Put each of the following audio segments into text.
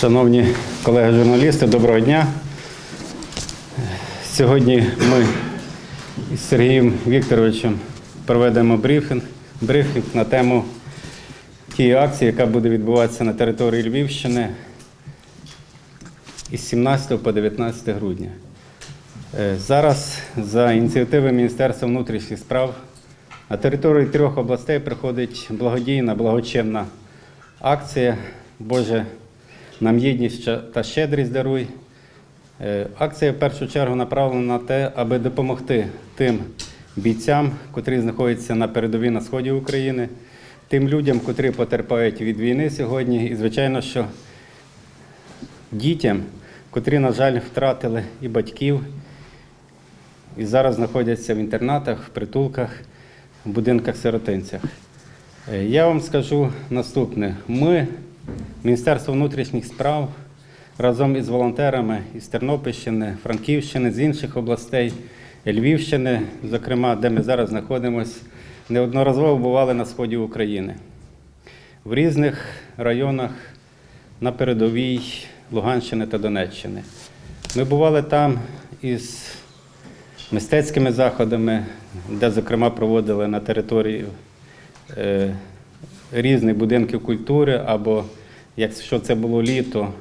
Шановні колеги-журналісти, доброго дня. Сьогодні ми із Сергієм Вікторовичем проведемо брифінг, брифінг на тему тієї акції, яка буде відбуватися на території Львівщини із 17 по 19 грудня. Е, Зараз за ініціативи Міністерства внутрішніх справ на території трьох областей приходить благодійна, благочинна акція Боже нам єдність та щедрість даруй. Е, Акція в першу чергу направлена на те, аби допомогти тим бійцям, котрі знаходяться на передовій на сході України, тим людям, котрі потерпають від війни сьогодні, і, звичайно, що дітям, котрі, на жаль, втратили і батьків, і зараз знаходяться в інтернатах, в притулках, в будинках сиротинцях. Е, Я вам скажу наступне: ми, Міністерство внутрішніх справ, разом із волонтерами із Тернопільщини, Франківщини, з інших областей, Львівщини, зокрема, де ми зараз знаходимося, неодноразово бували на сході України. В різних районах на передовій Луганщини та Донеччини. Ми бували там із мистецькими заходами, де, зокрема, проводили на території е, різних будинків культури, або якщо це було літо,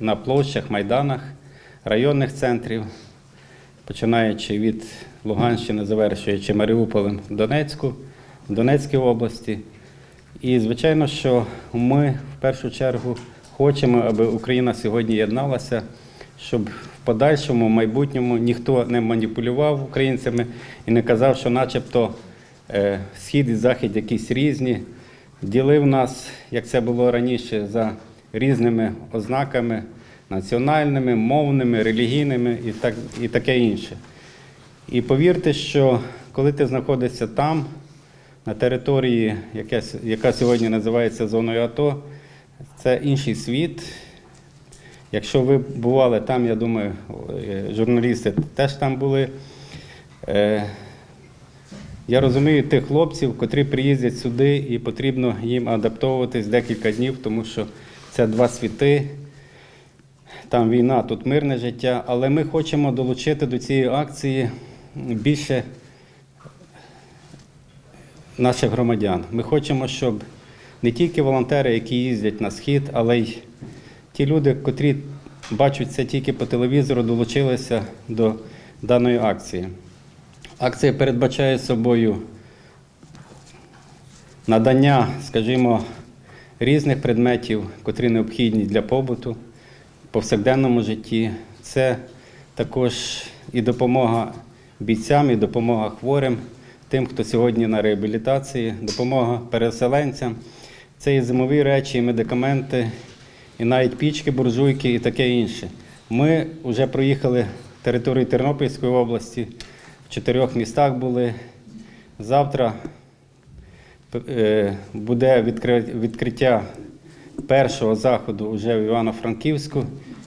на площах, майданах, районних центрів, починаючи від Луганщини, завершуючи Маріуполем в Донецьку, в Донецькій області. І, звичайно, що ми в першу чергу хочемо, аби Україна сьогодні єдналася, щоб в подальшому, в майбутньому ніхто не маніпулював українцями і не казав, що начебто е, схід і захід якісь різні, ділив нас, як це було раніше, за різними ознаками національними, мовними, релігійними і, так, і таке інше. І повірте, що коли ти знаходишся там, на території, яка, яка сьогодні називається зоною АТО, це інший світ. Якщо ви бували там, я думаю, е, журналісти теж там були. Я розумію тих хлопців, котрі приїздять сюди, і потрібно їм адаптовуватись декілька днів, тому що це два світи. Там війна, тут мирне життя. Але ми хочемо долучити до цієї акції більше наших громадян. Ми хочемо, щоб не тільки волонтери, які їздять на схід, але й ті люди, котрі бачать це тільки по телевізору, долучилися до даної акції. Акція передбачає собою надання, скажімо, різних предметів, котрі необхідні для побуту в повсякденному житті. Це також і допомога бійцям, і допомога хворим, тим, хто сьогодні на реабілітації, допомога переселенцям. Це і зимові речі, і медикаменти, і навіть пічки, буржуйки і таке інше. Ми вже проїхали територію Тернопільської області, чотирьох містах були. Завтра е, буде відкриття першого заходу вже в Івано-Франківську.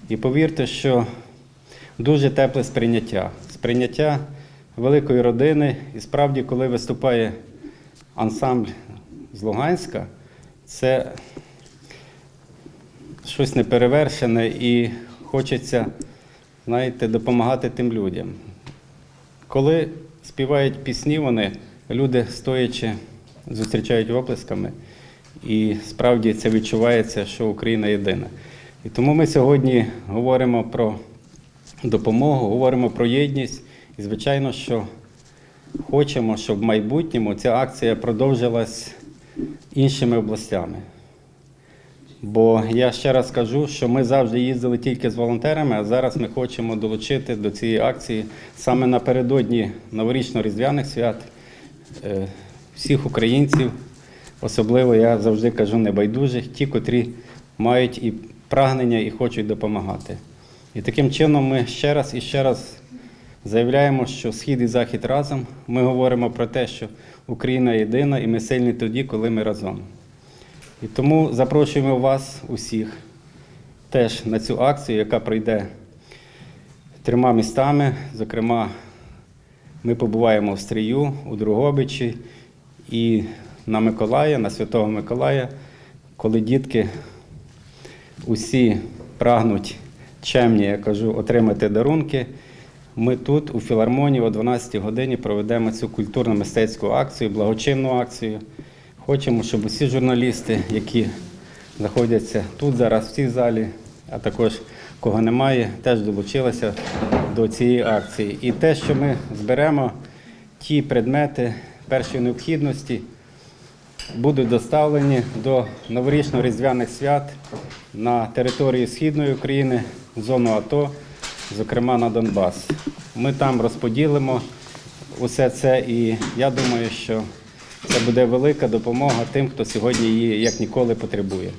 І повірте, що дуже тепле сприйняття. Сприйняття великої родини. І справді, коли виступає ансамбль з Луганська, це щось неперевершене і хочеться, знаєте, допомагати тим людям. Коли співають пісні, вони люди стоячи, зустрічають оплесками, і справді це відчувається, що Україна єдина. І тому ми сьогодні говоримо про допомогу, говоримо про єдність, і звичайно, що хочемо, щоб в майбутньому ця акція продовжилась іншими областями. Бо я ще раз кажу, що ми завжди їздили тільки з волонтерами, а зараз ми хочемо долучити до цієї акції саме напередодні новорічно-різдвяних свят е, всіх українців, особливо я завжди кажу небайдужих, ті, котрі мають і прагнення, і хочуть допомагати. І таким чином ми ще раз і ще раз заявляємо, що схід і захід разом. Ми говоримо про те, що Україна єдина, і ми сильні тоді, коли ми разом. І тому запрошуємо вас усіх теж на цю акцію, яка пройде трьома містами. Зокрема, ми побуваємо в Стрію, у Другобичі і на Миколая, на Святого Миколая, коли дітки усі прагнуть чемні, я кажу, отримати дарунки, ми тут, у філармонії, о 12-й годині проведемо цю культурно-мистецьку акцію, благочинну акцію. Хочемо, щоб усі журналісти, які знаходяться тут зараз, в цій залі, а також кого немає, теж долучилися до цієї акції. І те, що ми зберемо, ті предмети першої необхідності, будуть доставлені до новорічно-різдвяних свят на території Східної України, зону АТО, зокрема на Донбас. Ми там розподілимо усе це, і я думаю, що це буде велика допомога тим, хто сьогодні її як ніколи потребує.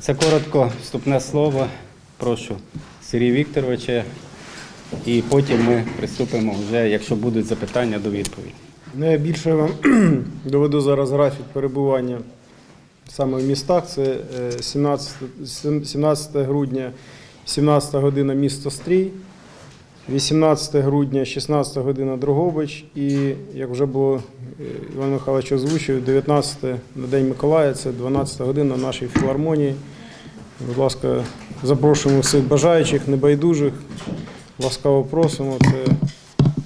Це коротко вступне слово. Прошу Сергія Вікторовича, і потім ми приступимо вже, якщо будуть запитання, до відповіді. Ну, я більше вам доведу зараз графік перебування саме в містах. Це е, 17, сем- 17 грудня, 17 година місто Стрій, 18 грудня, 16 година Дрогобич і, як вже було е, Іван Михайлович озвучив, 19 на День Миколая, це 12 година в нашій філармонії. Будь ласка, запрошуємо всіх бажаючих, небайдужих. Ласкаво просимо. Це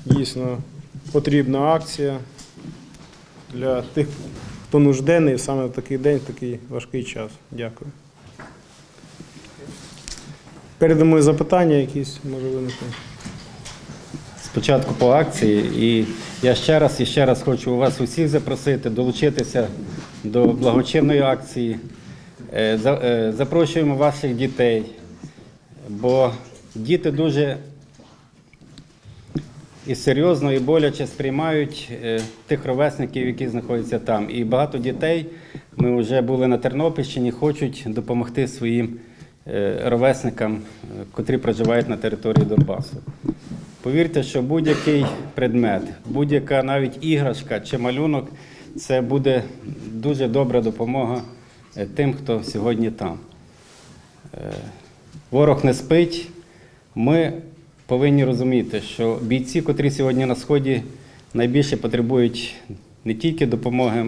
дійсно потрібна акція для тих, хто нужденний саме в такий день, в такий важкий час. Дякую. Передамо запитання якісь, може виникнути. Спочатку по акції, і я ще раз і ще раз хочу вас усіх запросити долучитися до благочинної акції. Е, е, Запрошуємо ваших дітей, бо діти дуже і серйозно, і боляче сприймають е, тих ровесників, які знаходяться там. І багато дітей, ми вже були на Тернопільщині, хочуть допомогти своїм ровесникам, котрі проживають на території Донбасу. Повірте, що будь-який предмет, будь-яка навіть іграшка чи малюнок це буде дуже добра допомога е, тим, хто сьогодні там. Е, Ворог не спить. Ми повинні розуміти, що бійці, котрі сьогодні на сході найбільше потребують не тільки допомоги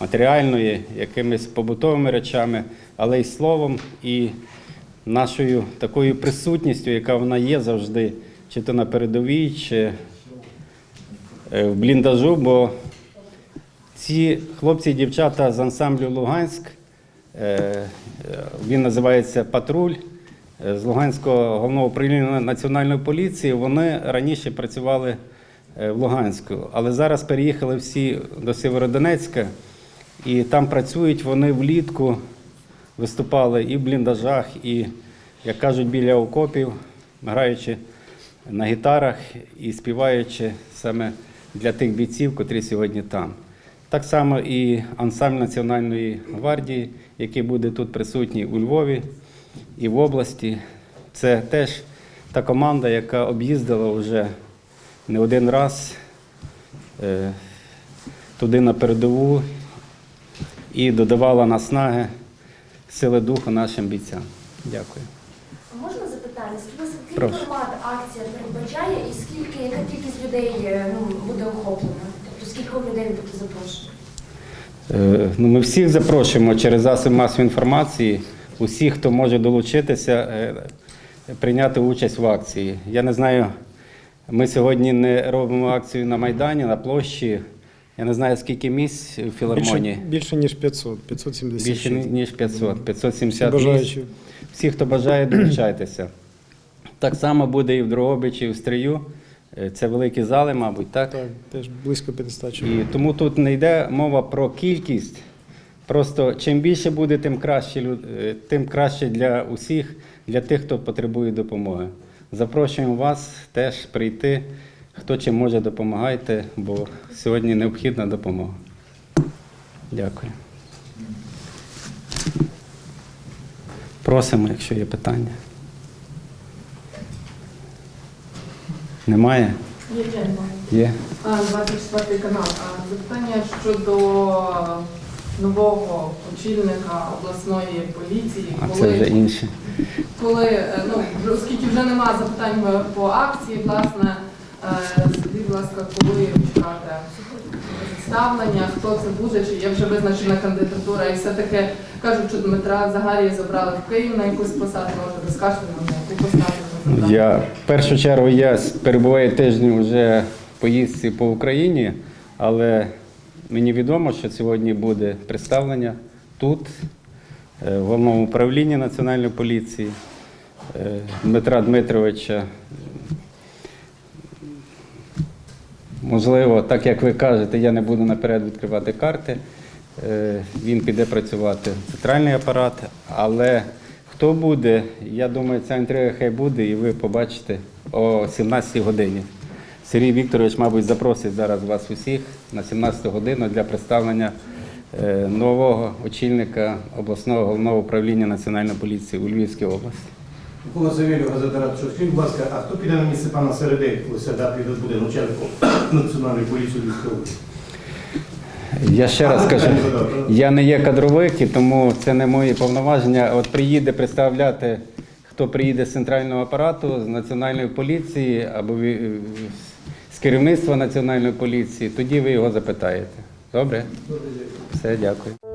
матеріальної, якимись побутовими речами, але й словом і нашою такою присутністю, яка вона є завжди, чи то на передовій, чи е, в бліндажу, бо ці хлопці і дівчата з ансамблю Луганськ, е, е, він називається Патруль з Луганського головного управління Національної поліції. Вони раніше працювали в Луганську, але зараз переїхали всі до Сєвєродонецька і там працюють вони влітку, виступали і в бліндажах, і, як кажуть, біля окопів, граючи на гітарах і співаючи саме для тих бійців, котрі сьогодні там. Так само і ансамбль Національної гвардії, який буде тут присутній у Львові і в області. Це теж та команда, яка об'їздила вже не один раз е, туди на передову і додавала наснаги, сили духу нашим бійцям. Дякую. Можна запитання? Формат акція передбачає і скільки, яка кількість людей е, ну, буде охоплена? Тобто скільки людей буде запрошено? Е, Ну, ми всіх запрошуємо через засоби масової інформації, усіх, хто може долучитися, е, прийняти участь в акції. Я не знаю, ми сьогодні не робимо акцію на Майдані, на площі. Я не знаю, скільки місць в філармонії. Більше, більше ніж 500, 576. Більше ніж 500, 570 місць. Всі, хто бажає, долучайтеся. Так само буде і в Дрогобичі, і в Стрию. Е, Це великі зали, мабуть, так? Так, теж близько 500 чоловік. І тому тут не йде мова про кількість. Просто чим більше буде, тим краще, е, тим краще для усіх, для тих, хто потребує допомоги. Запрошуємо вас теж прийти. Хто чим може, допомагайте, бо сьогодні необхідна допомога. Дякую. Просимо, якщо є питання. Немає? Є Дженко. Є. 24 канал. Запитання щодо нового очільника обласної поліції. А це вже інше. коли е, ну, оскільки вже немає запитань е, по акції, власне, е, скажіть, будь ласка, коли чекати представлення, хто це буде, чи є вже визначена кандидатура, і все-таки кажуть, що Дмитра Загарія забрали в Київ на якусь посаду, може розкажете нам на яку посаду. Я в першу чергу я перебуваю тиждень вже в поїздці по Україні, але мені відомо, що сьогодні буде представлення тут, е, в головному управлінні Національної поліції е, Дмитра Дмитровича. Можливо, так як ви кажете, я не буду наперед відкривати карти. Е, Він піде працювати в центральний апарат, але хто буде, я думаю, ця інтрига хай буде, і ви побачите о 17 годині. Сергій Вікторович, мабуть, запросить зараз вас усіх на 17 годину для представлення е, нового очільника обласного головного управління Національної поліції у Львівській області. Микола Савєлєв, газета. Скажіть, будь ласка, а хто піде на місце пана Середи, коли Середа піде буде начальником Національної поліції Львівської області? Я ще раз кажу, я не є кадровик, і тому це не мої повноваження. От приїде представляти, хто приїде з центрального апарату, з національної поліції або з керівництва національної поліції, тоді ви його запитаєте. Добре? Все, дякую.